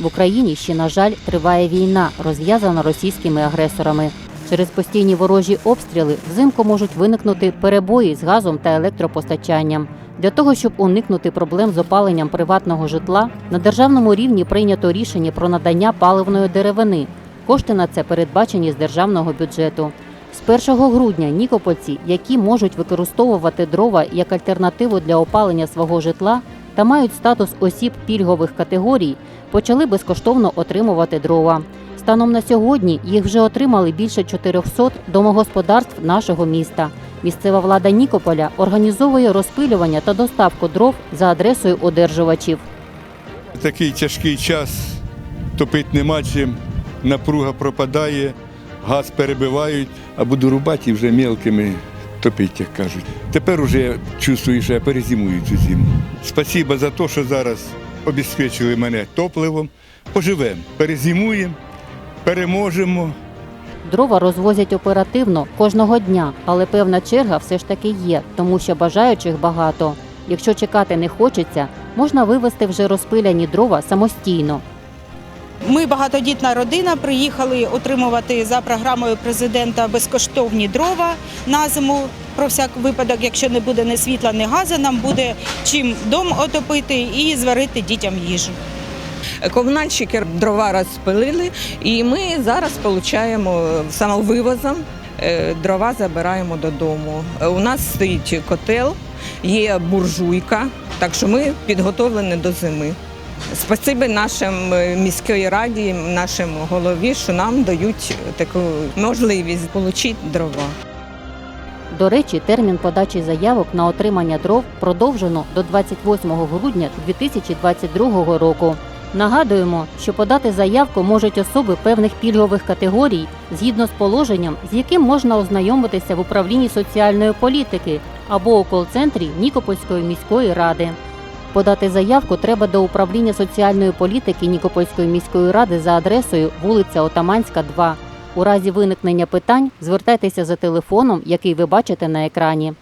В Україні ще, на жаль, триває війна, розв'язана російськими агресорами. Через постійні ворожі обстріли взимку можуть виникнути перебої з газом та електропостачанням. Для того, щоб уникнути проблем з опаленням приватного житла, на державному рівні прийнято рішення про надання паливної деревини. Кошти на це передбачені з державного бюджету. З 1 грудня нікопольці, які можуть використовувати дрова як альтернативу для опалення свого житла та мають статус осіб пільгових категорій, почали безкоштовно отримувати дрова. Станом на сьогодні їх вже отримали більше 400 домогосподарств нашого міста. Місцева влада Нікополя організовує розпилювання та доставку дров за адресою одержувачів. Такий тяжкий час, топити нема чим, напруга пропадає, газ перебивають, а буду рубати вже мілкими топити, як кажуть. Тепер уже чувствую, що я перезимую цю зиму. Спасибо за те, що зараз обезпечили мене топливом. Поживемо, перезимуємо, переможемо. Дрова розвозять оперативно кожного дня, але певна черга все ж таки є, тому що бажаючих багато. Якщо чекати не хочеться, можна вивезти вже розпиляні дрова самостійно. Ми багатодітна родина приїхали отримувати за програмою президента безкоштовні дрова на зиму. Про всяк випадок, якщо не буде ні світла, ні газу, нам буде чим дом отопити і зварити дітям їжу. Комунальщики дрова розпилили, і ми зараз отримуємо самовивозом е, дрова забираємо додому. У нас стоїть котел, є буржуйка, так що ми підготовлені до зими. Спасибі нашим е, міської раді, нашим голові, що нам дають таку можливість отримати дрова. До речі, термін подачі заявок на отримання дров продовжено до 28 грудня 2022 року. Нагадуємо, що подати заявку можуть особи певних пільгових категорій згідно з положенням, з яким можна ознайомитися в управлінні соціальної політики або у кол-центрі Нікопольської міської ради. Подати заявку треба до управління соціальної політики Нікопольської міської ради за адресою вулиця Отаманська, 2. У разі виникнення питань звертайтеся за телефоном, який ви бачите на екрані.